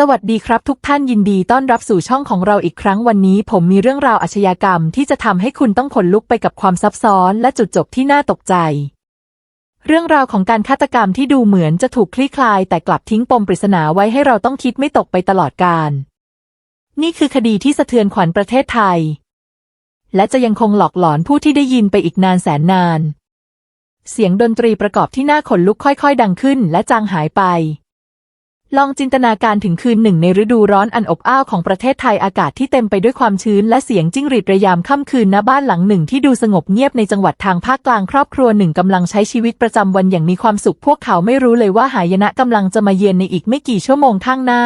สวัสดีครับทุกท่านยินดีต้อนรับสู่ช่องของเราอีกครั้งวันนี้ ผมมีเรื่องราวอาชญากรรมที่จะทำให้คุณต้องขนลุกไปกับความซับซ้อนและจุดจบที่น่าตกใจ เรื่องราวของการฆาตกรรมที่ดูเหมือนจะถูกคลี่คลาย แต่กลับทิ้งปมปริศนาไว้ให้เราต้องคิดไม่ตกไปตลอดกาลนี่คือคดีที่สะเทือนขวัญประเทศไทย และจะยังคงหลอกหลอนผู้ที่ได้ยินไปอีกนานแสนนาน เสียงดนตรีประกอบที่น่าขนลุกค่อย ๆ ดังขึ้น และจางหายไป ลองจินตนาการถึงคืนหนึ่งในฤดูร้อนอันอบอ้าวของประเทศไทยอากาศที่เต็มไปด้วยความชื้นและเสียงจิ้งหรีดระยามค่ำคืนณบ้านหลังหนึ่งที่ดูสงบเงียบในจังหวัดทางภาคกลางครอบครัวหนึ่งกำลังใช้ชีวิตประจำวันอย่างมีความสุขพวกเขาไม่รู้เลยว่าหายนะกำลังจะมาเยือนในอีกไม่กี่ชั่วโมงข้างหน้า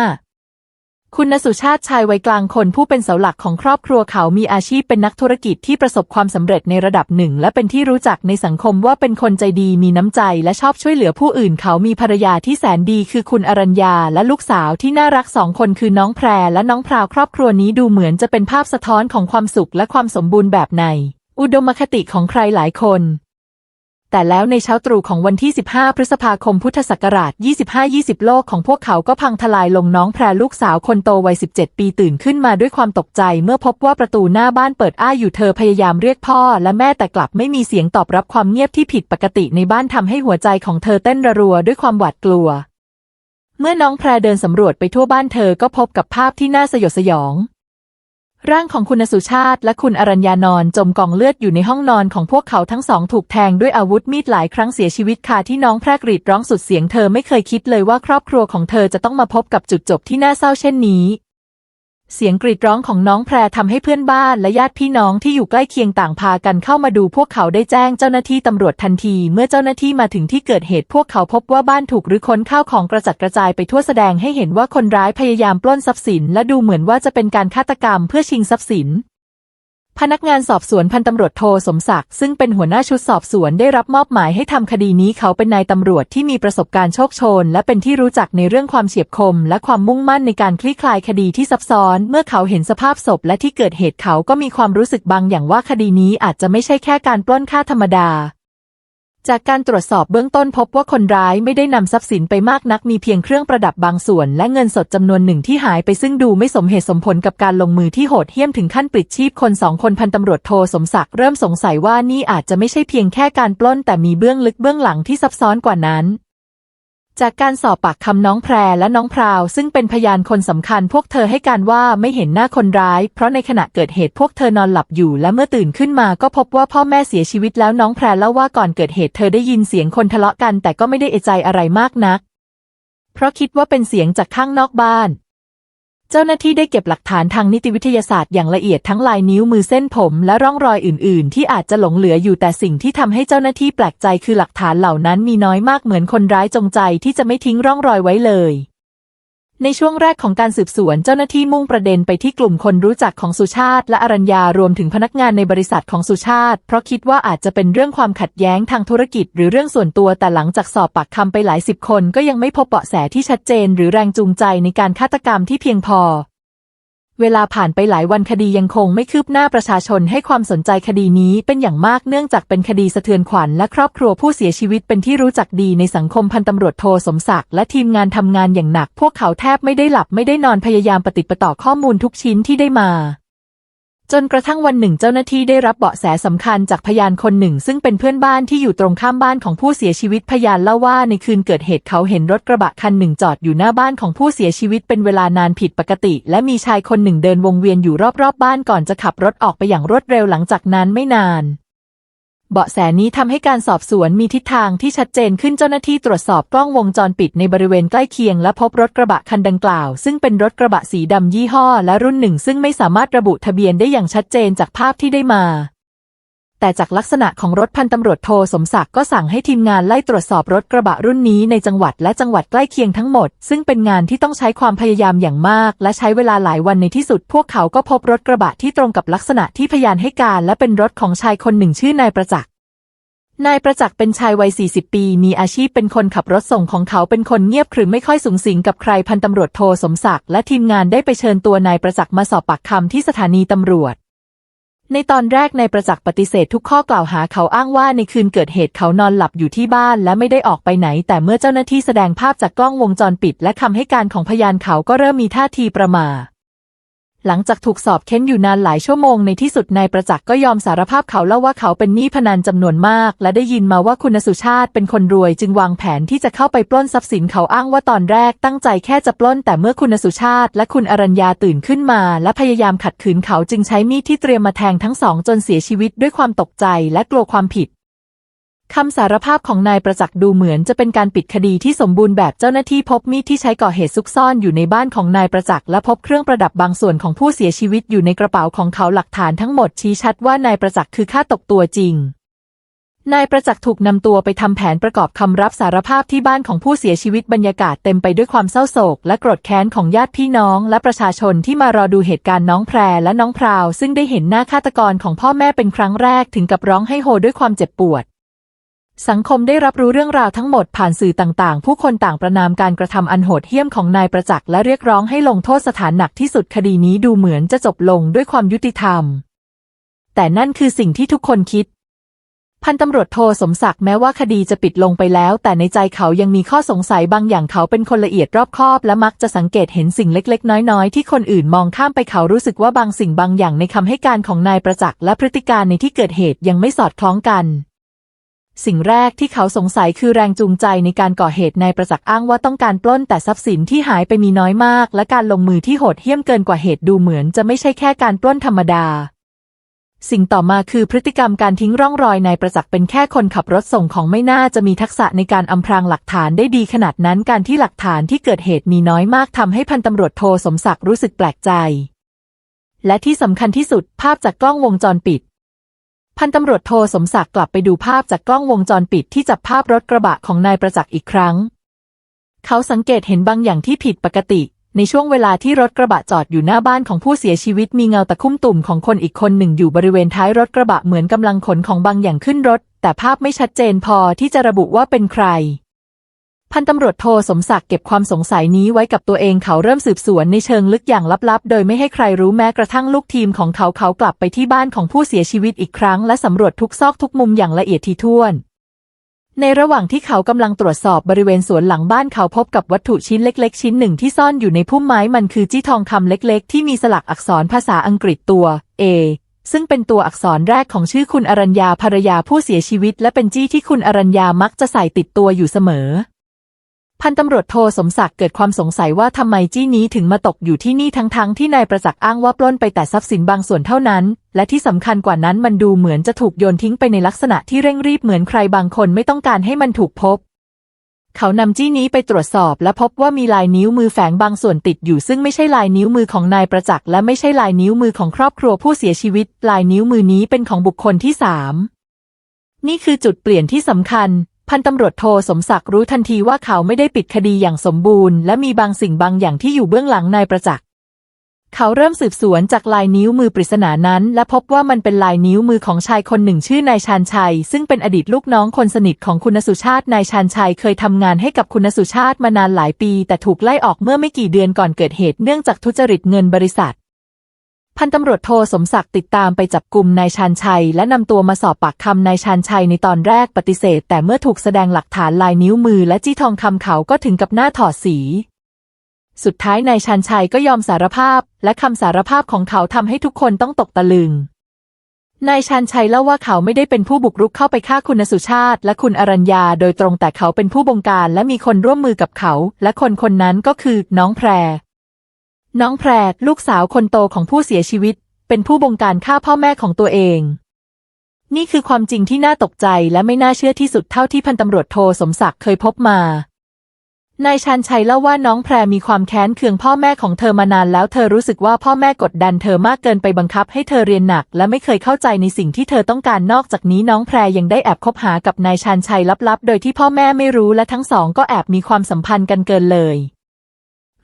คุณนสุชาติชายวัยกลางคนผู้เป็นเสาหลักของครอบครัวเขามีอาชีพเป็นนักธุรกิจที่ประสบความสำเร็จในระดับหนึ่ง และเป็นที่รู้จักในสังคมว่าเป็นคนใจดีมีน้ำใจและชอบช่วยเหลือผู้อื่น เขามีภรรยาที่แสนดีคือคุณอรัญญาและลูกสาวที่น่ารักสองคนคือน้องแพรและน้องพราวครอบครัวนี้ดูเหมือนจะเป็นภาพสะท้อนของความสุขและความสมบูรณ์แบบใน อุดมคติของใครหลายคน แต่แล้วในเช้าตรู่ของวันที่ 15 พฤษภาคมพุทธศักราช 25-20 โลกของพวกเขาก็พังทลายลงน้องแพรลูกสาวคนโตวัย 17 ปีตื่นขึ้นมาด้วยความตกใจเมื่อพบว่าประตูหน้าบ้านเปิดอ้าอยู่เธอพยายามเรียกพ่อและแม่แต่กลับไม่มีเสียงตอบรับความเงียบที่ผิดปกติในบ้านทำให้หัวใจของเธอเต้นระรัวด้วยความหวาดกลัว เมื่อน้องแพรเดินสำรวจไปทั่วบ้านเธอก็พบกับภาพที่น่าสยดสยอง ร่างของคุณสุชาติและคุณอรัญญานอนจมกองเลือดอยู่ในห้องนอนของพวกเขาทั้งสองถูกแทงด้วยอาวุธมีดหลายครั้งเสียชีวิตคาที่น้องแพรกรีดร้องสุดเสียงเธอไม่เคยคิดเลยว่าครอบครัวของเธอจะต้องมาพบกับจุดจบที่น่าเศร้าเช่นนี้ เสียงกรีดร้องของน้องแพรทำให้เพื่อนบ้านและญาติพี่น้องที่อยู่ใกล้เคียงต่างพากันเข้ามาดูพวกเขาได้แจ้งเจ้าหน้าที่ตำรวจทันที เมื่อเจ้าหน้าที่มาถึงที่เกิดเหตุพวกเขาพบว่าบ้านถูกรื้อค้นข้าวของกระจัดกระจายไปทั่วแสดงให้เห็นว่าคนร้ายพยายามปล้นทรัพย์สิน และดูเหมือนว่าจะเป็นการฆาตกรรมเพื่อชิงทรัพย์สิน พนักงานสอบสวนพันตำรวจโทสมศักดิ์ซึ่งเป็นหัวหน้าชุดสอบสวนได้รับมอบหมายให้ทำคดีนี้เขาเป็นนายตำรวจที่มีประสบการณ์โชคโชน และเป็นที่รู้จักในเรื่องความเฉียบคม และความมุ่งมั่นในการคลี่คลายคดีที่ซับซ้อน เมื่อเขาเห็นสภาพศพและที่เกิดเหตุเขาก็มีความรู้สึกบางอย่างว่าคดีนี้อาจจะไม่ใช่แค่การปล้นฆ่าธรรมดา จากการตรวจสอบเบื้องต้นพบว่าคนร้ายไม่ได้นำทรัพย์สินไปมากนักมีเพียงเครื่องประดับบางส่วน และเงินสดจำนวนหนึ่งที่หายไปซึ่งดูไม่สมเหตุสมผลกับการลงมือที่โหดเหี้ยมถึงขั้นปลิดชีพคนสองคนพันตำรวจโทสมศักดิ์เริ่มสงสัยว่านี่อาจจะไม่ใช่เพียงแค่การปล้นแต่มีเบื้องลึกเบื้องหลังที่ซับซ้อนกว่านั้น จากการสอบปากคำน้องแพรและน้องพราว ซึ่งเป็นพยานคนสำคัญ พวกเธอให้การว่าไม่เห็นหน้าคนร้าย เพราะในขณะเกิดเหตุพวกเธอนอนหลับอยู่ และเมื่อตื่นขึ้นมาก็พบว่าพ่อแม่เสียชีวิตแล้วน้องแพรเล่าว่าก่อนเกิดเหตุเธอได้ยินเสียงคนทะเลาะกัน แต่ก็ไม่ได้เอะใจอะไรมากนัก เพราะคิดว่าเป็นเสียงจากข้างนอกบ้าน เจ้าหน้าที่ได้เก็บหลักฐานทางนิติวิทยาศาสตร์อย่างละเอียดทั้งลายนิ้วมือเส้นผมและร่องรอยอื่น ๆ ที่อาจจะหลงเหลืออยู่แต่สิ่งที่ทำให้เจ้าหน้าที่แปลกใจคือหลักฐานเหล่านั้นมีน้อยมากเหมือนคนร้ายจงใจที่จะไม่ทิ้งร่องรอยไว้เลย ในช่วงแรกของการสืบสวนเจ้าหน้าที่มุ่งประเด็นไปที่กลุ่มคนรู้จักของสุชาติ และอรัญญารวมถึงพนักงานในบริษัทของสุชาติ เพราะคิดว่าอาจจะเป็นเรื่องความขัดแย้งทางธุรกิจ หรือเรื่องส่วนตัวแต่หลังจากสอบปากคำไปหลายสิบคน ก็ยังไม่พบเบาะแสที่ชัดเจน หรือแรงจูงใจในการฆาตกรรมที่เพียงพอ เวลาผ่านไปหลายวันคดียังคงไม่คืบหน้าประชาชนให้ความสนใจคดีนี้เป็นอย่างมากเนื่องจากเป็นคดีสะเทือนขวัญและครอบครัวผู้เสียชีวิตเป็นที่รู้จักดีในสังคมพันตำรวจโทสมศักดิ์และทีมงานทำงานอย่างหนัก พวกเขาแทบไม่ได้หลับไม่ได้นอนพยายามปฏิดประต่อข้อมูลทุกชิ้นที่ได้มา จนกระทั่งวันหนึ่งเจ้าหน้าที่ได้รับเบาะแสสำคัญจากพยานคนหนึ่ง ซึ่งเป็นเพื่อนบ้านที่อยู่ตรงข้ามบ้านของผู้เสียชีวิตพยานเล่าว่าในคืนเกิดเหตุเขาเห็นรถกระบะคันหนึ่งจอดอยู่หน้าบ้านของผู้เสียชีวิตเป็นเวลานานผิดปกติ และมีชายคนหนึ่งเดินวงเวียนอยู่รอบๆบบ้านก่อนจะขับรถออกไปอย่างรวดเร็วหลังจากนั้นไม่นาน เบาะแสนี้ทำให้การสอบสวนมีทิศทางที่ชัดเจนขึ้นเจ้าหน้าที่ตรวจสอบกล้องวงจรปิดในบริเวณใกล้เคียงและพบรถกระบะคันดังกล่าว ซึ่งเป็นรถกระบะสีดำยี่ห้อและรุ่นหนึ่ง ซึ่งไม่สามารถระบุทะเบียนได้อย่างชัดเจนจากภาพที่ได้มาแต่จากลักษณะของรถพันตำรวจโทสมศักดิ์ก็สั่งให้ทีมงานไล่ตรวจสอบรถกระบะรุ่นนี้ในจังหวัดและจังหวัดใกล้เคียงทั้งหมด ซึ่งเป็นงานที่ต้องใช้ความพยายามอย่างมาก และใช้เวลาหลายวันในที่สุด พวกเขาก็พบรถกระบะที่ตรงกับลักษณะที่พยานให้การ และเป็นรถของชายคนหนึ่งชื่อนายประจักษ์ นายประจักษ์เป็นชายวัย 40 ปี มีอาชีพเป็นคนขับรถส่งของเขาเป็นคนเงียบขรึมไม่ค่อยสูงสิงกับใครพันตำรวจโทสมศักดิ์และทีมงานได้ไปเชิญตัวนายประจักษ์มาสอบปากคำที่สถานีตำรวจ ในตอนแรกนายประจักษ์ปฏิเสธทุกข้อกล่าวหาเขาอ้างว่าในคืนเกิดเหตุเขานอนหลับอยู่ที่บ้านและไม่ได้ออกไปไหน แต่เมื่อเจ้าหน้าที่แสดงภาพจากกล้องวงจรปิด และคำให้การของพยานเขาก็เริ่มมีท่าทีประม่า หลังจากถูกสอบเค้นอยู่นานหลายชั่วโมงในที่สุดนายประจักษ์ก็ยอมสารภาพเขาเล่าว่าเขาเป็นหนี้พนันจำนวนมาก และได้ยินมาว่าคุณสุชาติเป็นคนรวย จึงวางแผนที่จะเข้าไปปล้นทรัพย์สินเขาอ้างว่าตอนแรกตั้งใจแค่จะปล้น แต่เมื่อคุณสุชาติ และคุณอรัญญาตื่นขึ้นมา และพยายามขัดขืนเขาจึงใช้มีดที่เตรียมมาแทงทั้งสองจนเสียชีวิตด้วยความตกใจและกลัวความผิด คำสารภาพของนายประจักษ์ดูเหมือนจะเป็นการปิดคดีที่สมบูรณ์แบบเจ้าหน้าที่พบมีดที่ใช้ก่อเหตุซุกซ่อนอยู่ในบ้านของนายประจักษ์และพบเครื่องประดับบางส่วนของผู้เสียชีวิตอยู่ในกระเป๋าของเขาหลักฐานทั้งหมดชี้ชัดว่านายประจักษ์คือฆาตกตัวจริงนายประจักษ์ถูกนำตัวไปทำแผนประกอบคำรับสารภาพที่บ้านของผู้เสียชีวิตบรรยากาศเต็มไปด้วยความเศร้าโศก และโกรธแค้นของญาติพี่น้อง และประชาชนที่มารอดูเหตุการณ์น้องแพรและน้องพราว ซึ่งได้เห็นหน้าฆาตกรของพ่อแม่เป็นครั้งแรกถึงกับร้องให้โฮด้วยความเจ็บปวด สังคมได้รับรู้เรื่องราวทั้งหมดผ่านสื่อต่างๆ ผู้คนต่างประนามการกระทำอันโหดเหี้ยมของนายประจักษ์และเรียกร้องให้ลงโทษสถานหนักที่สุดคดีนี้ดูเหมือนจะจบลงด้วยความยุติธรรม แต่นั่นคือสิ่งที่ทุกคนคิด พันตำรวจโทสมศักดิ์แม้ว่าคดีจะปิดลงไปแล้ว แต่ในใจเขายังมีข้อสงสัยบางอย่างเขาเป็นคนละเอียดรอบคอบ และมักจะสังเกตเห็นสิ่งเล็ก ๆ น้อย ๆ ที่คนอื่นมองข้ามไปเขารู้สึกว่าบางสิ่งบางอย่างในคำให้การของนายประจักษ์และพฤติการในที่เกิดเหตุยังไม่สอดคล้องกัน สิ่งแรกที่เขาสงสัยคือแรงจูงใจในการก่อเหตุนายประจักษ์อ้างว่าต้องการปล้นแต่ทรัพย์สินที่หายไปมีน้อยมาก และการลงมือที่โหดเหี้ยมเกินกว่าเหตุดูเหมือนจะไม่ใช่แค่การปล้นธรรมดา สิ่งต่อมาคือพฤติกรรมการทิ้งร่องรอยนายประจักษ์เป็นแค่คนขับรถส่งของไม่น่าจะมีทักษะในการอำพรางหลักฐานได้ดีขนาดนั้นการที่หลักฐานที่เกิดเหตุมีน้อยมากทำให้พันตำรวจโทสมศักดิ์รู้สึกแปลกใจและที่สำคัญที่สุดภาพจากกล้องวงจรปิด พันตำรวจโทสมศักดิ์กลับไปดูภาพจากกล้องวงจรปิดที่จับภาพรถกระบะของนายประจักษ์อีกครั้ง เขาสังเกตเห็นบางอย่างที่ผิดปกติ ในช่วงเวลาที่รถกระบะจอดอยู่หน้าบ้านของผู้เสียชีวิตมีเงาตะคุ่มตุ่มของคนอีกคนหนึ่งอยู่บริเวณท้ายรถกระบะเหมือนกำลังขนของบางอย่างขึ้นรถ แต่ภาพไม่ชัดเจนพอที่จะระบุว่าเป็นใคร พันตำรวจโทสมศักดิ์เก็บความสงสัยนี้ไว้กับตัวเองเขาเริ่มสืบสวนในเชิงลึกอย่างลับๆ โดยไม่ให้ใครรู้แม้กระทั่งลูกทีมของเขาเขากลับไปที่บ้านของผู้เสียชีวิตอีกครั้งและสำรวจทุกซอกทุกมุมอย่างละเอียดถี่ถ้วน ในระหว่างที่เขากำลังตรวจสอบบริเวณสวนหลังบ้านเขาพบกับวัตถุชิ้นเล็ก ๆ ชิ้นหนึ่งที่ซ่อนอยู่ในพุ่มไม้มันคือจี้ทองคำเล็ก ๆ ที่มีสลักอักษรภาษาอังกฤษตัว A ซึ่งเป็นตัวอักษรแรกของชื่อคุณอรัญญาภรรยาผู้เสียชีวิต และเป็นจี้ที่คุณอรัญญามักจะใส่ติดตัวอยู่เสมอ พันตำรวจโทสมศักดิ์เกิดความสงสัยว่าทำไมจี้นี้ถึงมาตกอยู่ที่นี่ทั้งๆที่นายประจักษ์อ้างว่าปล้นไปแต่ทรัพย์สินบางส่วนเท่านั้น และที่สำคัญกว่านั้นมันดูเหมือนจะถูกโยนทิ้งไปในลักษณะที่เร่งรีบเหมือนใครบางคนไม่ต้องการให้มันถูกพบ เขานำจี้นี้ไปตรวจสอบและพบว่ามีลายนิ้วมือแฝงบางส่วนติดอยู่ ซึ่งไม่ใช่ลายนิ้วมือของนายประจักษ์และไม่ใช่ลายนิ้วมือของครอบครัวผู้เสียชีวิต ลายนิ้วมือนี้เป็นของบุคคลที่สามนี่คือจุดเปลี่ยนที่สำคัญ พันตำรวจโทสมศักดิ์รู้ทันทีว่าเขาไม่ได้ปิดคดีอย่างสมบูรณ์และมีบางสิ่งบางอย่างที่อยู่เบื้องหลังนายประจักษ์เขาเริ่มสืบสวนจากลายนิ้วมือปริศนานั้น และพบว่ามันเป็นลายนิ้วมือของชายคนหนึ่งชื่อนายชาญชัย ซึ่งเป็นอดีตลูกน้องคนสนิทของคุณสุชาตินายชาญชัยเคยทำงานให้กับคุณสุชาติมานานหลายปี แต่ถูกไล่ออกเมื่อไม่กี่เดือนก่อนเกิดเหตุเนื่องจากทุจริตเงินบริษัท พันตำรวจโทสมศักดิ์ติดตามไปจับกลุ่มนายชาญชัย และนำตัวมาสอบปากคำนายชาญชัยในตอนแรกปฏิเสธ แต่เมื่อถูกแสดงหลักฐานลายนิ้วมือและจี้ทองคำเขาก็ถึงกับหน้าถอดสี สุดท้ายนายชันชัยก็ยอมสารภาพ และคำสารภาพของเขาทำให้ทุกคนต้องตกตะลึงนายชันชัยเล่าว่าเขาไม่ได้เป็นผู้บุกรุกเข้าไปฆ่าคุณสุชาติ และคุณอรัญญาโดยตรงแต่เขาเป็นผู้บงการและมีคนร่วมมือกับเขา และคนคนนั้นก็คือน้องแพร น้องแพรลูกสาวคนโตของผู้เสียชีวิต เป็นผู้บงการฆ่าพ่อแม่ของตัวเอง นี่คือความจริงที่น่าตกใจและไม่น่าเชื่อที่สุดเท่าที่พันตำรวจโทสมศักดิ์เคยพบมานายชันชัยเล่าว่าน้องแพรมีความแค้นเคืองพ่อแม่ของเธอมานานแล้วเธอรู้สึกว่าพ่อแม่กดดันเธอมากเกินไปบังคับให้เธอเรียนหนัก และไม่เคยเข้าใจในสิ่งที่เธอต้องการนอกจากนี้น้องแพรยังได้แอบคบหากับนายชันชัยลับๆ โดยที่พ่อแม่ไม่รู้และทั้งสองก็แอบมีความสัมพันธ์กันเกินเลย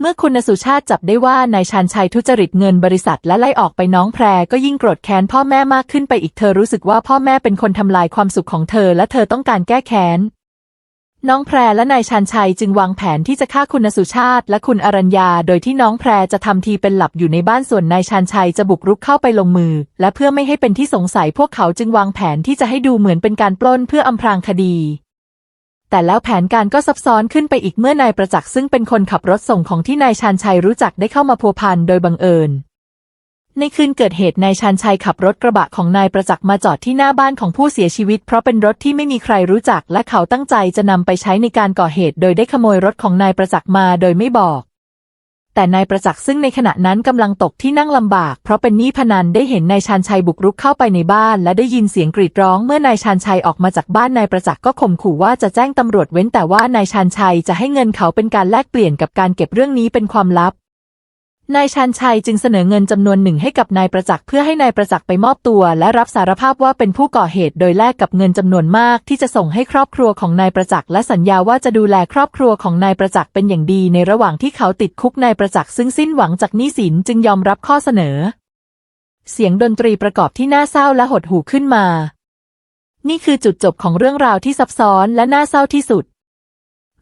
เมื่อคุณสุชาติจับได้ว่านายชันชัยทุจริตเงินบริษัทและไล่ออกไปน้องแพรก็ยิ่งโกรธแค้นพ่อแม่มากขึ้นไปอีกเธอรู้สึกว่าพ่อแม่เป็นคนทำลายความสุขของเธอและเธอต้องการแก้แค้น น้องแพรและนายชันชัยจึงวางแผนที่จะฆ่าคุณสุชาติและคุณอรัญญา โดยที่น้องแพรจะทำทีเป็นหลับอยู่ในบ้านส่วนนายชันชัยจะบุกรุกเข้าไปลงมือ และเพื่อไม่ให้เป็นที่สงสัยพวกเขาจึงวางแผนที่จะให้ดูเหมือนเป็นการปล้นเพื่ออำพรางคดี แต่แล้วแผนการก็ซับซ้อนขึ้นไปอีกเมื่อนายประจักษ์ซึ่งเป็นคนขับรถส่งของที่นายชันชัยรู้จักได้เข้ามาพัวพันโดยบังเอิญ ในคืนเกิดเหตุนายชันชัยขับรถกระบะของนายประจักษ์มาจอดที่หน้าบ้านของผู้เสียชีวิต เพราะเป็นรถที่ไม่มีใครรู้จักและเขาตั้งใจจะนำไปใช้ในการก่อเหตุ โดยได้ขโมยรถของนายประจักษ์มาโดยไม่บอก แต่นายประจักษ์ซึ่งในขณะนั้นกำลังตกที่นั่งลำบาก เพราะเป็นหนี้พนันได้เห็นนายชันชัยบุกรุกเข้าไปในบ้าน และได้ยินเสียงกรีดร้องเมื่อนายชันชัยออกมาจากบ้านนายประจักษ์ก็ข่มขู่ว่าจะแจ้งตำรวจเว้นแต่ว่านายชันชัยจะให้เงินเขาเป็นการแลกเปลี่ยนกับการเก็บเรื่องนี้เป็นความลับ นายชันชัยจึงเสนอเงินจำนวนหนึ่งให้กับนายประจักษ์เพื่อให้นายประจักษ์ไปมอบตัว และรับสารภาพว่าเป็นผู้ก่อเหตุโดยแลกกับเงินจำนวนมากที่จะส่งให้ครอบครัวของนายประจักษ์และสัญญาว่าจะดูแลครอบครัวของนายประจักษ์เป็นอย่างดีในระหว่างที่เขาติดคุกนายประจักษ์ซึ่งสิ้นหวังจากหนี้สินจึงยอมรับข้อเสนอ เสียงดนตรีประกอบที่น่าเศร้าและหดหู่ขึ้นมา นี่คือจุดจบของเรื่องราวที่ซับซ้อนและน่าเศร้าที่สุด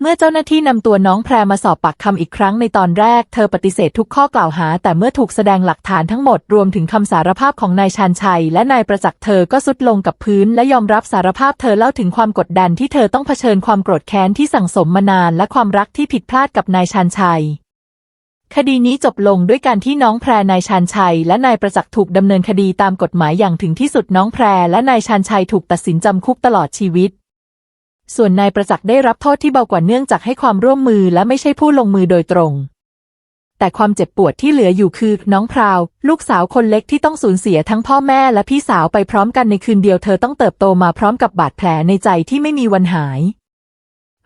เมื่อเจ้าหน้าที่นำตัวน้องแพรมาสอบปากคำอีกครั้งในตอนแรก เธอปฏิเสธทุกข้อกล่าวหา แต่เมื่อถูกแสดงหลักฐานทั้งหมดรวมถึงคำสารภาพของนายชานชัย และนายประจักษ์เธอก็สุดลงกับพื้น และยอมรับสารภาพเธอเล่าถึงความกดดันที่เธอต้องเผชิญความโกรธแค้นที่สั่งสมมานาน และความรักที่ผิดพลาดกับนายชานชัยคดีนี้จบลงด้วยการที่น้องแพรนายชานชัย และนายประจักษ์ถูกดำเนินคดีตามกฎหมายอย่างถึงที่สุดน้องแพรและนายชานชัยถูกตัดสินจำคุกตลอดชีวิต ส่วนนายประจักษ์ได้รับโทษที่เบากว่าเนื่องจากให้ความร่วมมือและไม่ใช่ผู้ลงมือโดยตรง แต่ความเจ็บปวดที่เหลืออยู่คือ น้องพราว ลูกสาวคนเล็กที่ต้องสูญเสียทั้งพ่อแม่และพี่สาวไปพร้อมกันในคืนเดียวเธอต้องเติบโตมาพร้อมกับบาดแผลในใจที่ไม่มีวันหาย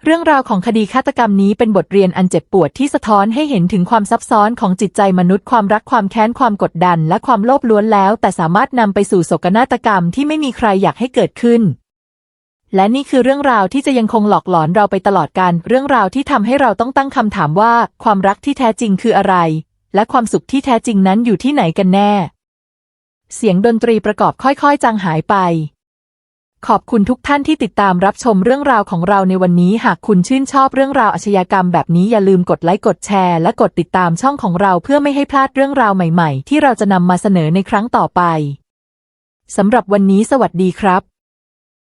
เรื่องราวของคดีฆาตกรรมนี้เป็นบทเรียนอันเจ็บปวดที่สะท้อนให้เห็นถึงความซับซ้อนของจิตใจมนุษย์ความรักความแค้นความกดดัน และความโลภล้วนแล้ว แต่สามารถนำไปสู่โศกนาฏกรรมที่ไม่มีใครอยากให้เกิดขึ้น และนี่คือเรื่องราวที่จะยังคงหลอกหลอนเราไปตลอดการเรื่องราวที่ทำให้เราต้องตั้งคำถามว่าความรักที่แท้จริงคืออะไร และความสุขที่แท้จริงนั้นอยู่ที่ไหนกันแน่ เสียงดนตรีประกอบค่อยๆ จางหายไป ขอบคุณทุกท่านที่ติดตามรับชมเรื่องราวของเราในวันนี้ หากคุณชื่นชอบเรื่องราวอาชญากรรมแบบนี้อย่าลืมกดไลค์กดแชร์ และกดติดตามช่องของเราเพื่อไม่ให้พลาดเรื่องราวใหม่ ๆ ที่เราจะนำมาเสนอในครั้งต่อไปสำหรับวันนี้สวัสดีครับ